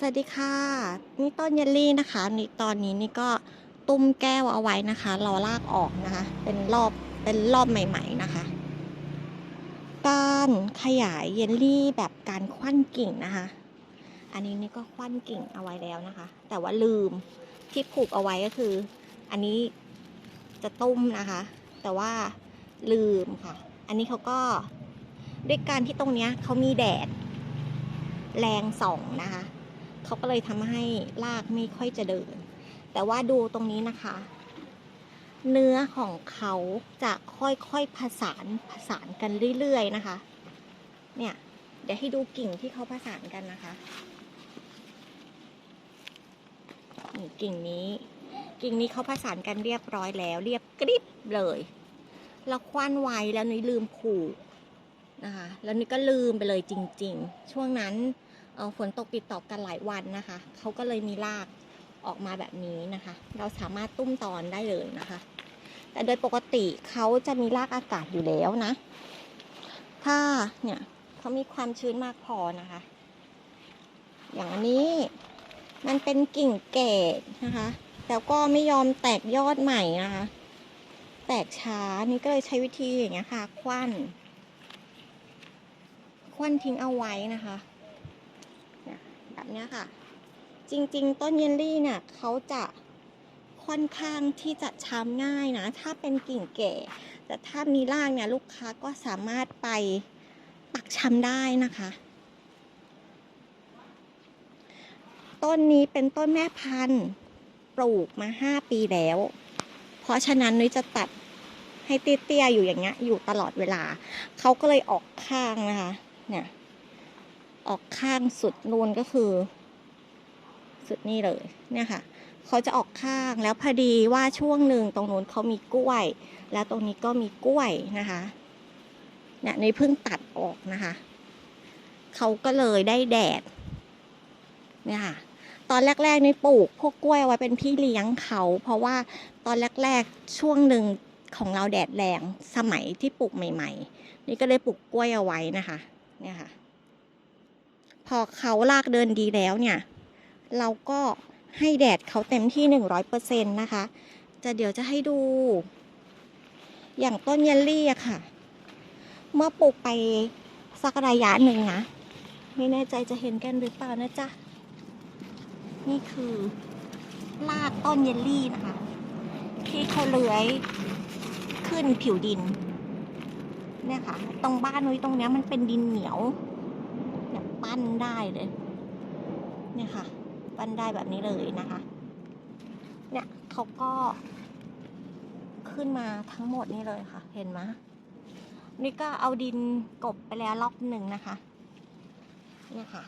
สวัสดีค่ะ นี่ต้นเยลลี่นะคะนี่ตอนนี้นี่ก็ตุ้มแก้วเอาไว้นะคะรอลากออกนะคะ เป็นรอบเป็นรอบใหม่ ๆ นะคะ การขยายเยลลี่แบบการควันกิ่งนะคะ อันนี้นี่ก็ควันกิ่งเอาไว้แล้วนะคะ แต่ว่าลืมที่ผูกเอาไว้ก็คือ อันนี้จะตุ้มนะคะ แต่ว่าลืมค่ะ อันนี้เขาก็ด้วยการที่ตรงเนี้ยเขามีแดดแรงส่องนะคะ เขาก็เลยทำให้รากไม่ค่อยจะเดิน แต่ว่าดูตรงนี้นะคะ เนื้อของเขาจะค่อยๆผสานผสานกันเรื่อยๆนะคะ เนี่ย เดี๋ยวให้ดูกิ่งที่เขาผสานกันนะคะนี่กิ่งนี้ กิ่งนี้เขาผสานกันเรียบร้อยแล้ว เรียบกริบเลยแล้วคว้านไว้แล้วนุ้ยลืมผูกนะคะ แล้วนุ้ยก็ลืมไปเลยจริง ๆ ช่วงนั้น ฝนตกติดต่อกันหลายวันนะคะ เขาก็เลยมีรากออกมาแบบนี้นะคะ เราสามารถตุ้มตอนได้เลยนะคะ แต่โดยปกติเขาจะมีรากอากาศอยู่แล้วนะ ถ้าเนี่ยเขามีความชื้นมากพอนะคะ อย่างนนี้มันเป็นกิ่งแก่นะคะ แล้วก็ไม่ยอมแตกยอดใหม่นะคะ แตกช้า นี่ก็เลยใช้วิธีอย่างเงี้ยค่ะ ควัน ควันทิ้งเอาไว้นะคะ เนี่ยแบบเนี้ยค่ะ จริง ๆ ต้นเยลลี่เนี่ยเขาจะค่อนข้างที่จะช้ำง่ายนะ ถ้าเป็นกิ่งแก่ แต่ถ้ามีรากเนี่ยลูกค้าก็สามารถไปปักช้ำได้นะคะ ต้นนี้เป็นต้นแม่พันธุ์ปลูกมาห้าปีแล้ว เพราะฉะนั้นนุ้ยจะตัดให้เตี้ยๆอยู่อย่างเงี้ยอยู่ตลอดเวลา เขาก็เลยออกข้างนะคะ เนี่ย ออกข้างสุดนูนก็คือ สุดนี่เลยเนี่ยค่ะเขาจะออกข้างแล้วพอดีว่าช่วงหนึ่งตรงนู้นเขามีกล้วย แล้วตรงนี้ก็มีกล้วยนะคะเนี่ยในเพิ่งตัดออกนะคะเขาก็เลยได้แดดเนี่ยค่ะตอนแรกๆนี่ปลูกพวกกล้วยไว้เป็นพี่เลี้ยงเขา เพราะว่าตอนแรกๆช่วงหนึ่งของเราแดดแรงสมัยที่ปลูกใหม่ ๆ นี่ก็เลยปลูกกล้วยเอาไว้นะคะ เนี่ยค่ะ พอเขาลากเดินดีแล้วเนี่ย เราก็ให้แดดเขาเต็มที่หนึ่งร้อยเปอร์เซ็นต์นะคะ จะเดี๋ยวจะให้ดู อย่างต้นเยลลี่อะค่ะ เมื่อปลูกไปสักระยะหนึ่งนะ ไม่แน่ใจจะเห็นกันหรือเปล่านะจ๊ะ นี่คือรากต้นเยลลี่นะคะ ที่เขาเลื้อยขึ้นผิวดินเนี่ยค่ะ ตรงบ้านนุ้ยตรงเนี้ยมันเป็นดินเหนียว ปั้นได้เลย เนี่ยค่ะ ปั้นได้แบบนี้เลยนะคะ เนี่ยเขาก็ขึ้นมาทั้งหมดนี่เลยค่ะ เห็นไหมนี่ก็เอาดินกบไปแล้วล็อกหนึ่งนะคะ เนี่ยค่ะ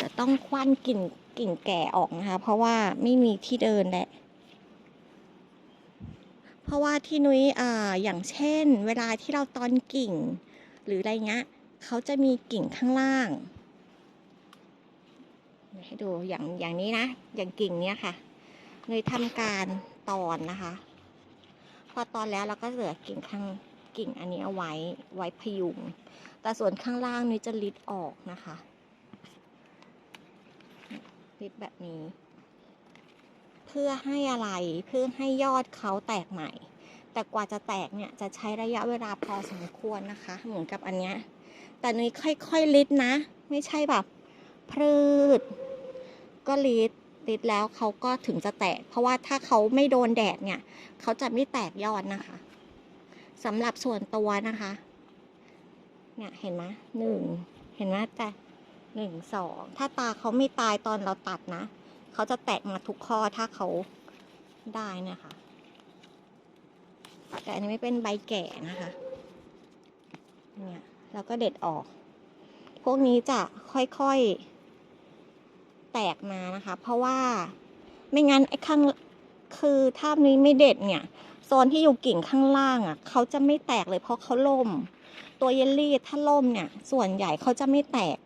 จะต้องคว้านกิ่งกิ่งแก่ออกนะคะ เพราะว่าไม่มีที่เดินแหละเพราะว่าที่นุ้ยอ่าอย่างเช่น เวลาที่เราตอนกิ่ง หรืออะไรเงี้ยเขาจะมีกิ่งข้างล่างให้ดูอย่างอย่างนี้นะ อย่างกิ่งเนี้ยค่ะเลยทำการตอนนะคะ พอตอนแล้วเราก็เหลือกิ่งข้างกิ่งอันนี้เอาไว้ไว้พยุง แต่ส่วนข้างล่างนี้จะลิดออกนะคะลิดแบบนี้ เพื่อให้อะไรเพื่อให้ยอดเขาแตกใหม่ แต่กว่าจะแตกเนี่ยจะใช้ระยะเวลาพอสมควรนะคะ เหมือนกับอันเนี้ย แต่นุ้ยค่อยๆลิดนะ ไม่ใช่แบบพรืดก็ลิดลิดแล้วเขาก็ถึงจะแตก เพราะว่าถ้าเขาไม่โดนแดดเนี่ย เขาจะไม่แตกยอดนะคะสำหรับส่วนตัวนะคะ เนี่ยเห็นไหมหนึ่งเห็นไหมแต่หนึ่งสองถ้าตาเขาไม่ตายตอนเราตัดนะ เขาจะแตกมาทุกข้อถ้าเขาได้นี่ยค่ะ แต่อันนี้ไม่เป็นใบแก่นะคะ เนี่ยแล้วก็เด็ดออก พวกนี้จะค่อยๆ แตกมานะคะ เพราะว่าไม่งั้นไอ้ข้างคือถ้านี้ไม่เด็ดเนี่ยโซนที่อยู่กิ่งข้างล่างอะเขาจะไม่แตกเลยเพราะเขาล่ม ตัวเยลลี่ถ้าล่มเนี่ย ส่วนใหญ่เขาจะไม่แตก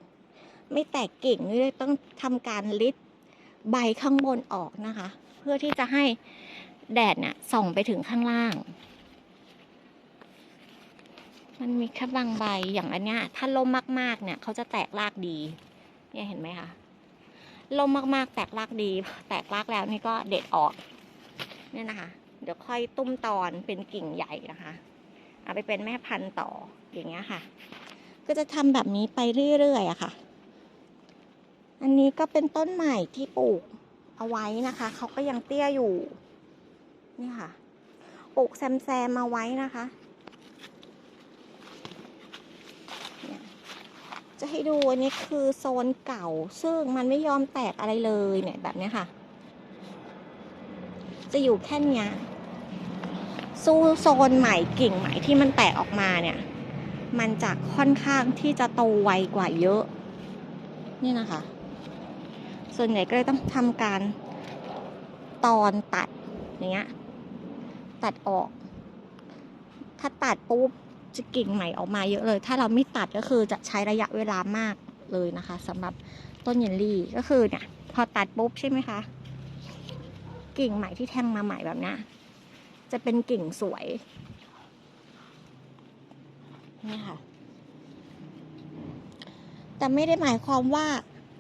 ไม่แตกกิ่งเลยต้องทำการลิดใบข้างบนออกนะคะ เพื่อที่จะให้แดดเนี่ยส่องไปถึงข้างล่าง มันมีแค่บางใบอย่างอันเนี้ย ถ้าล่มมากๆเนี่ยเขาจะแตกรากดี เนี่ยเห็นไหมคะล่มมากๆ แตกรากดี แตกรากแล้วนี่ก็เด็ดออก เนี่ยนะคะ เดี๋ยวค่อยตุ้มตอนเป็นกิ่งใหญ่นะคะ เอาไปเป็นแม่พันธุ์ต่ออย่างเงี้ยค่ะ ก็จะทำแบบนี้ไปเรื่อยๆอะค่ะ อันนี้ก็เป็นต้นใหม่ที่ปลูกเอาไว้นะคะเขาก็ยังเตี้ยอยู่ นี่ค่ะปลูกแซมๆมาไว้นะคะ จะ ให้ดูอันนี้คือโซนเก่า ซึ่งมันไม่ยอมแตกอะไรเลยเนี่ยแบบนี้ค่ะ จะอยู่แค่นี้สู้โซนใหม่กิ่งใหม่ที่มันแตกออกมาเนี่ย มันจะค่อนข้างที่จะโตไวกว่าเยอะ นี่นะคะ ส่วนใหญ่ก็เลยต้องทำการตอนตัดอย่างเงี้ยตัดออก ถ้าตัดปุ๊บ จะกิ่งใหม่ออกมาเยอะเลย ถ้าเราไม่ตัดก็คือจะใช้ระยะเวลามากเลยนะคะสำหรับต้นเยลลี่ก็คือเนี่ย พอตัดปุ๊บใช่ไหมคะ กิ่งใหม่ที่แทงมาใหม่แบบนี้จะเป็นกิ่งสวยนี่ค่ะ แต่ไม่ได้หมายความว่า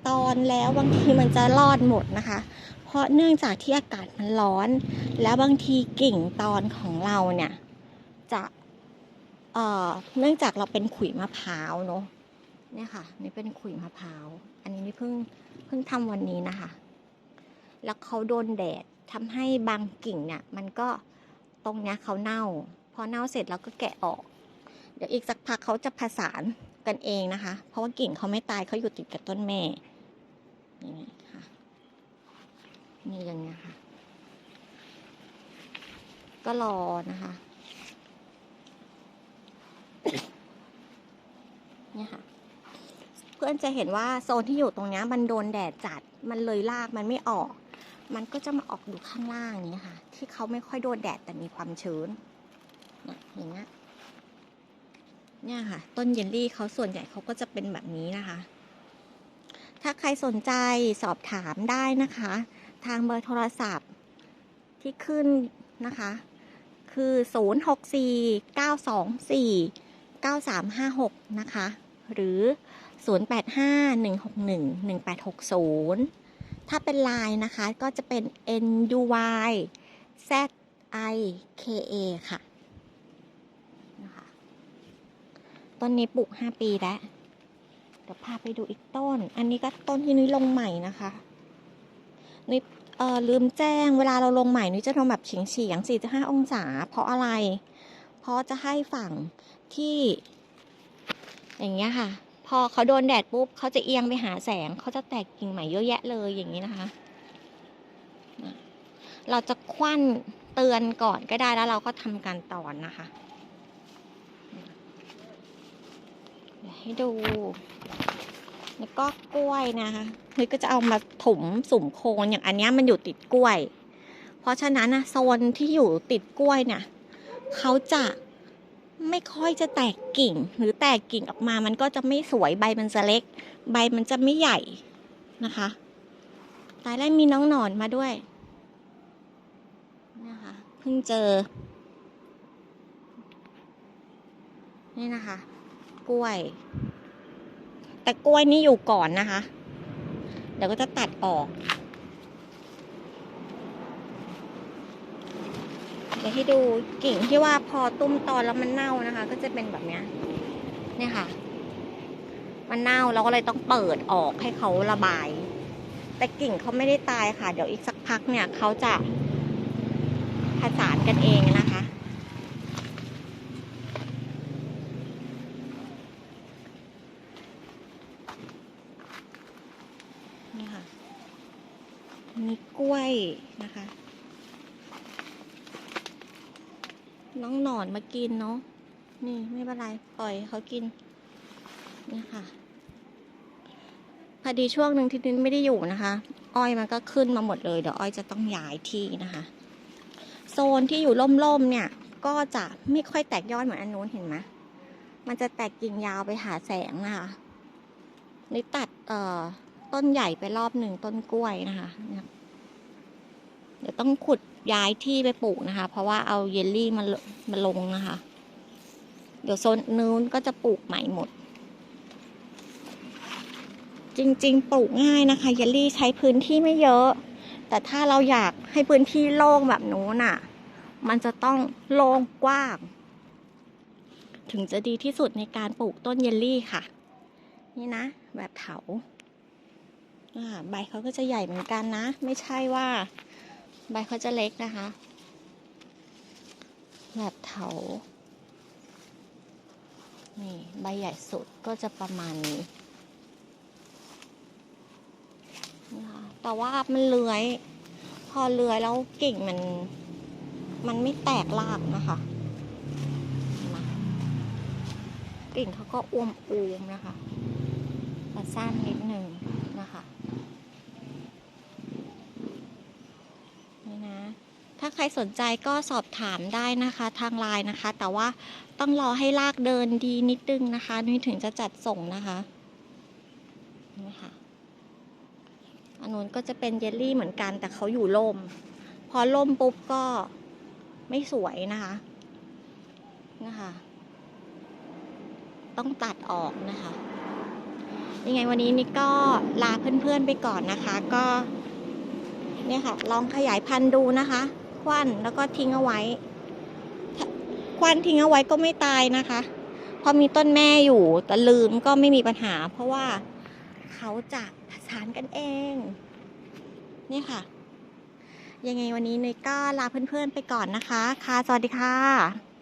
ตอนแล้วบางทีมันจะรอดหมดนะคะ เพราะเนื่องจากที่อากาศมันร้อน แล้วบางทีกิ่งตอนของเราเนี่ย เนื่องจากเราเป็นขุยมะพร้าวเนาะเนี่ยค่ะ นี่เป็นขุยมะพร้าว อันนี้นี่เพิ่งเพิ่งทำวันนี้นะคะ แล้วเขาโดนแดดทำให้บางกิ่งเนี่ย มันก็ตรงเนี้ยเขาเน่า พอเน่าเสร็จเราก็แกะออก เดี๋ยวอีกสักพักเขาจะผสานกันเองนะคะ เพราะว่ากิ่งเขาไม่ตายเขาอยู่ติดกับต้นแม่นี้ค่ะนี่อย่างเงี้ยค่ะ ก็รอนะคะ เนี่ยค่ะ เพื่อนจะเห็นว่าโซนที่อยู่ตรงนี้มันโดนแดดจัด มันเลยลากมันไม่ออก มันก็จะมาออกอยู่ข้างล่างนี้ค่ะ ที่เขาไม่ค่อยโดนแดดแต่มีความชื้นเนี่ยอย่างเงี้ยเนี่ยค่ะ ต้นเยลลี่เขาส่วนใหญ่เขาก็จะเป็นแบบนี้นะคะ ถ้าใครสนใจสอบถามได้นะคะ ทางเบอร์โทรศัพท์ที่ขึ้นนะคะ คือ 064 924 9356 นะคะ หรือ 085 161 1860 ถ้าเป็นไลน์นะคะ ก็จะเป็น NUY ZIKA ค่ะนะคะต้นนี้ปลูก 5 ปีแล้ว เดี๋ยวพาไปดูอีกต้น อันนี้ก็ต้นที่นุ้ยลงใหม่นะคะนุ้ยเออลืมแจ้งเวลาเราลงใหม่นุ้ยจะลงแบบเฉียงเฉียง4-5องศา เพราะอะไร เพราะจะให้ฝั่งที่อย่างเงี้ยค่ะ พอเขาโดนแดดปุ๊บเขาจะเอียงไปหาแสงเขาจะแตกกิ่งใหม่เยอะแยะเลยอย่างนี้นะคะ เราจะควันเตือนก่อนก็ได้แล้วเราก็ทำการตอนนะคะให้ดู แล้วก็กล้วยนะคะเฮ้ยก็จะเอามาถมสุ่มโคนอย่างอันนี้มันอยู่ติดกล้วย เพราะฉะนั้นนะโซนที่อยู่ติดกล้วยเนี่ยเขาจะ ไม่ค่อยจะแตกกิ่ง หรือแตกกิ่งออกมามันก็จะไม่สวยใบมันจะเล็ก ใบมันจะไม่ใหญ่นะคะตายแล้วมีน้องหนอนมาด้วยนะคะเพิ่งเจอ นี่นะคะ กล้วย แต่กล้วยนี่อยู่ก่อนนะคะ เดี๋ยวก็จะตัดออก ดี๋ยวให้ดูกิ่งที่ว่าพอตุ้มตอนแล้วมันเน่านะคะ ก็จะเป็นแบบเนี้ยเนี่ยค่ะ มันเน่าเราก็เลยต้องเปิดออกให้เขาระบาย แต่กิ่งเขาไม่ได้ตายค่ะ เดี๋ยวอีกสักพักเนี่ยเขาจะผสานกันเองนะคะนี่ค่ะมีกล้วยนะคะ น้ อนอนมากินเนาะนี่ไม่เป็นไรปล่อยเขากินนี่ค่ะพอดีช่วงหนึ่งที่นินไม่ได้อยู่นะคะ อ้อยมันก็ขึ้นมาหมดเลยเดี๋ยวอ้อยจะต้องย้ายที่นะคะ โซนที่อยู่ร่มๆเนี่ย ก็จะไม่ค่อยแตกยอดเหมือนอันนู้นเห็นไหมมันจะแตกกิ่งยาวไปหาแสงนะคะนี่ตัดเอ่อต้นใหญ่ไปรอบหนึ่งต้นกล้วยนะคะ เดี๋ยวต้องขุด ย้ายที่ไปปลูกนะคะ เพราะว่าเอาเยลลี่มาลมาลงนะคะ เดี๋ยวโซนนู้นก็จะปลูกใหม่หมด จริงๆ ปลูกง่ายนะคะ เยลลี่ใช้พื้นที่ไม่เยอะ แต่ถ้าเราอยากให้พื้นที่โล่งแบบนู้นอะ มันจะต้องโล่งกว้าง ถึงจะดีที่สุดในการปลูกต้นเยลลี่ค่ะ นี่นะ แบบเถาใบเขาก็จะใหญ่เหมือนกันนะ ไม่ใช่ว่า ใบเขาจะเล็กนะคะ แบบเถา นี่ใบใหญ่สุดก็จะประมาณนี้นะคะแต่ว่ามันเลื้อย พอเลื้อยแล้วกิ่งมัน มันไม่แตกรากนะคะมากิ่งเขาก็อวมอูมๆนะคะแต่สั้นนิดหนึ่งนะคะ นี่นะ ถ้าใครสนใจก็สอบถามได้นะคะทางไลน์นะคะ แต่ว่าต้องรอให้ลากเดินดีนิดนึงนะคะนี่ถึงจะจัดส่งนะคะนี่ค่ะอันนู้นก็จะเป็นเยลลี่เหมือนกัน แต่เขาอยู่ร่ม พอร่มปุ๊บก็ไม่สวยนะคะนะคะ ต้องตัดออกนะคะยังไงวันนี้นี่ก็ลาเพื่อนๆไปก่อนนะคะ ก็เนี่ยค่ะ ลองขยายพันธุ์ดูนะคะ ควันแล้วก็ทิ้งเอาไว้ ควันทิ้งเอาไว้ก็ไม่ตายนะคะ พอมีต้นแม่อยู่แต่ลืมก็ไม่มีปัญหา เพราะว่าเขาจะผสานกันเอง นี่ค่ะ ยังไงวันนี้เนยก็ลาเพื่อนๆไปก่อนนะคะ ค่ะ สวัสดีค่ะ